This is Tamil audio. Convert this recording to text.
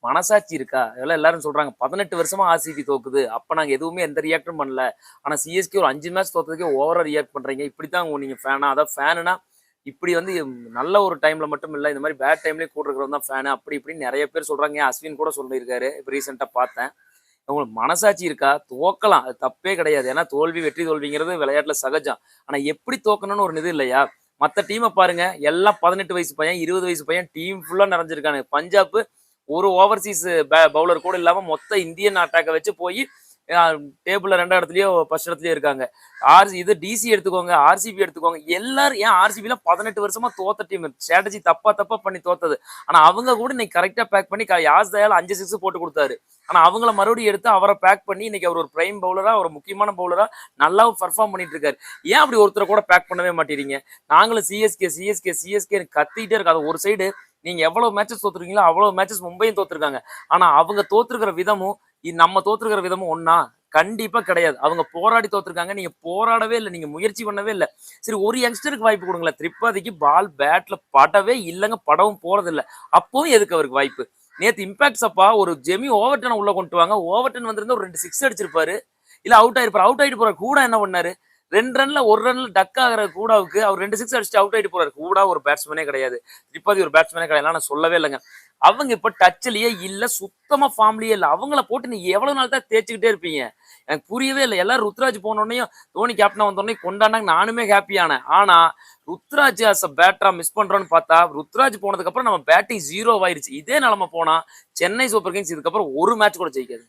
மனசாட்சி இருக்கா? இதெல்லாம் எல்லாரும் சொல்றாங்க. பதினெட்டு வருஷமா ஆர்சிபி தோக்குது. அப்ப நாங்க எதுவுமே எந்த ரியாக்டும் பண்ணல. ஆனா சிஎஸ்கே ஒரு அஞ்சு மேட்ச் தோத்ததுக்கே ஓவரா ரியாக்ட் பண்றீங்க. இப்படித்தான் நீங்க ஃபேனா அதான் ஃபேனுனா இப்படி வந்து நல்ல ஒரு டைம்ல மட்டும் இல்லை இந்த மாதிரி பேட் டைம்லயே கூட இருக்கிறவங்க தான் ஃபேனு அப்படி இப்படின்னு நிறைய பேர் சொல்றாங்க. அஸ்வின் கூட சொல்லியிருக்காரு. இப்போ ரீசெண்டாக பார்த்தேன். உங்களுக்கு மனசாட்சி இருக்கா? தோக்கலாம். அது தப்பே கிடையாது. ஏன்னா தோல்வி வெற்றி தோல்விங்கிறது விளையாட்டுல சகஜம். ஆனா எப்படி தோக்கணும்னு ஒரு இது இல்லையா? மற்ற டீமை பாருங்க. எல்லாம் பதினெட்டு வயசு பையன் இருபது வயசு பையன் டீம் ஃபுல்லா நிறைஞ்சிருக்காங்க பஞ்சாப் ஒரு ஓவர்சீஸ் பவுலர் கூட இல்லாமல் மொத்த இந்தியன் அட்டாக்கை வச்சு போய் டேபிள்ல ரெண்டாம் இடத்துலயோ ஃபர்ஸ்ட் இடத்துலயோ இருக்காங்க. ஆர்சி இது டிசி எடுத்துக்கோங்க ஆர்சிபி எடுத்துக்கோங்க. எல்லாரும் ஏன் ஆர்சிபில பதினெட்டு வருஷமா தோத்த டீம் ஸ்ட்ராட்டஜி தப்பா தப்பா பண்ணி தோத்தது. ஆனா அவங்க கூட இன்னைக்கு கரெக்டா பேக் பண்ணி க- யாஸ் தயால் அஞ்சு சிக்ஸ் போட்டு கொடுத்தாரு. ஆனா அவங்கள மறுபடியும் எடுத்து அவரை பேக் பண்ணி இன்னைக்கு அவர் ஒரு பிரைம் பவுலரா ஒரு முக்கியமான பவுலரா நல்லாவும் பர்ஃபார்ம் பண்ணிட்டு இருக்காரு. ஏன் அப்படி ஒருத்தரை கூட பேக் பண்ணவே மாட்டேறீங்க? நாங்களும் சிஎஸ்கே சிஎஸ்கே சிஎஸ்கே கத்திட்டே இருக்காது ஒரு சைடு நீங்க எவ்வளவு மேட்சஸ் தோத்துருக்கீங்களோ அவ்வளவு மேட்சஸ் மும்பையும் தோத்துருக்காங்க. ஆனா அவங்க தோத்துருக்கிற விதமும் நம்ம தோத்துருக்கிற விதமும் ஒன்றா கண்டிப்பா கிடையாது. அவங்க போராடி தோத்துருக்காங்க. நீங்க போராடவே இல்லை. நீங்க முயற்சி பண்ணவே இல்லை. சரி ஒரு யங்ஸ்டருக்கு வாய்ப்பு கொடுங்களேன். திரிபாதிக்கு பால் பேட்ல படவே இல்லைங்க. படவும் போறது இல்லை அப்பவும் எதுக்கு அவருக்கு வாய்ப்பு? நேற்று இம்பாக்ட் சப்பா ஒரு ஜெமி ஓவர்டனை உள்ள கொண்டு வாங்க. ஓவர்டன் வந்திருந்தா ஒரு ரெண்டு சிக்ஸ் அடிச்சிருப்பாரு. இல்ல அவுட் ஆயிருப்பாரு. அவுட் ஆயிட்டு போற கூட என்ன பண்ணாரு? ரெண்டு ரன்ல ஒரு ரன்ல டக் ஆகிற கூடாவுக்கு அவர் ரெண்டு சிக்ஸ் அடிச்சுட்டு அவுட் ஆயிட்டு போறாரு. கூட ஒரு பேட்ஸ்மேனே கிடையாது. திரிபாதி ஒரு பேட்ஸ்மேனே கிடையாது. நான் சொல்லவே இல்லைங்க. அவங்க இப்ப டச்லயே இல்ல சுத்தமா ஃபார்ம்லயே இல்ல. அவங்கள போட்டு நீ எவ்வளவு நாள் தான் தேய்ச்சிக்கிட்டே இருப்பீங்க? எனக்கு புரியவே இல்லை. எல்லாரும் ருத்ராஜ் போனோடனையும் தோனி கேப்டனா வந்தோடனே கொண்டாண்டாங்க நானுமே ஹாப்பியானேன் ஆனா ருத்ராஜ் அஸ் அ பேட்டரா மிஸ் பண்றோம்னு பார்த்தா ருத்ராஜ் போனதுக்கு அப்புறம் நம்ம பேட்டிங் ஜீரோ ஆயிருச்சு. இதே நிலைமை போனா சென்னை சூப்பர் கிங்ஸ் இதுக்கப்புறம் ஒரு மேட்ச் கூட ஜெயிக்காது.